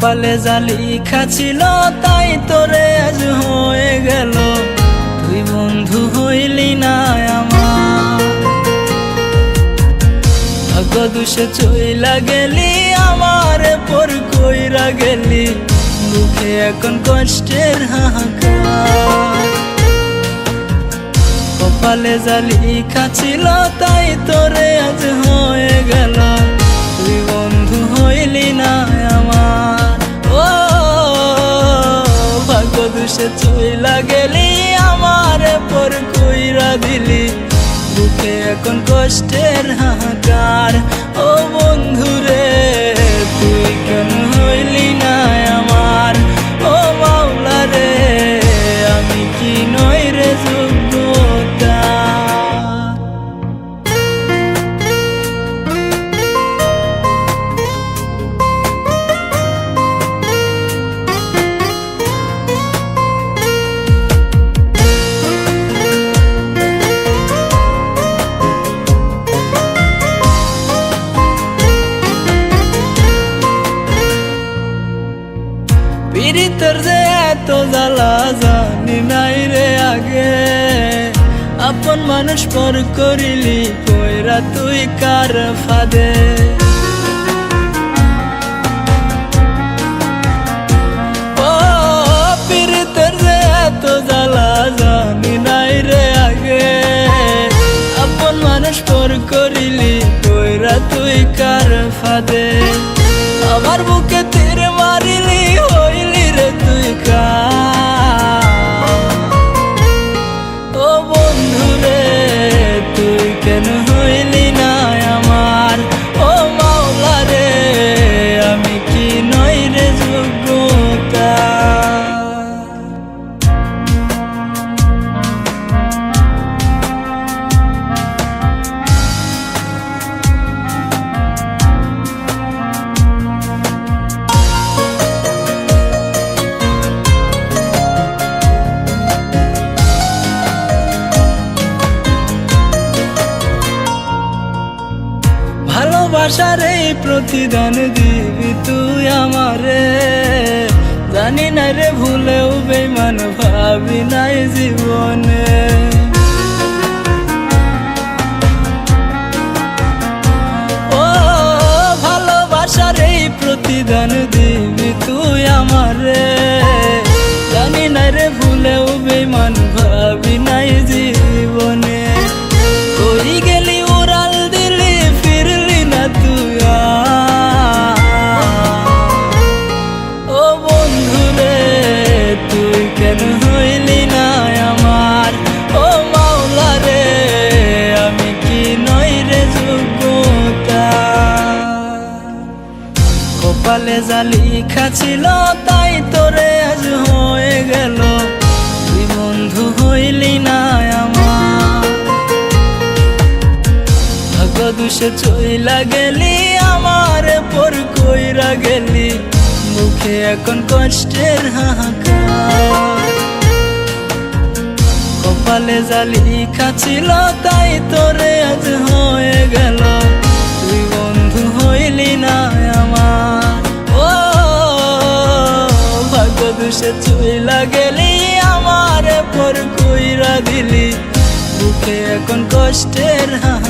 কপালে জালি খাছিল তাই তোরে আজ হয়ে গেল। তুই বন্ধু হইলি না আমার। চইলা গেলি, আমার পর কইরা গেলি। মুখে এখন কষ্টের হাহাকার। কপালে জালি খাছিল তাই তোরে আজ হয়ে গেল। দুষে চইলা গেলি আমার পর কইরা দিলি। বুকে এখন কষ্টের হাহাকার। ও বন্ধু পীড়িতের যে এত জ্বালা জানি নাই রে আগে। আপন মানুষ পর করিলি কইরা তুই কার ফাদে? মানুষ তুই কার ফাদে? ভালোবাসার এই প্রতিদান দিবি তুই আমারে। জানি না রে ভুলেও বেমান ভাবি নাই জীবনে। ও, ভালোবাসার এই প্রতিদান দিবি তুই আমারে। জানি না রে ভুলেও বেমান ভাবি নাই জীবনে। কপালে জালি খাছিল তাই তোরে আজ হয়ে গেল। তুই বন্ধু হইলি না আমার। ভাগ্য দুষে চইলা গেলি, আমার পর কইরা গেলি। মুখে এখন কষ্টের হাহাকার। কপালে জালি খাছিল তাই তোরে আজ হয়ে গেল। ভাগ্য তুই লাগেলি গেলি আমার পর কইরা দিলি। বুকে এখন কষ্টের হাহাকার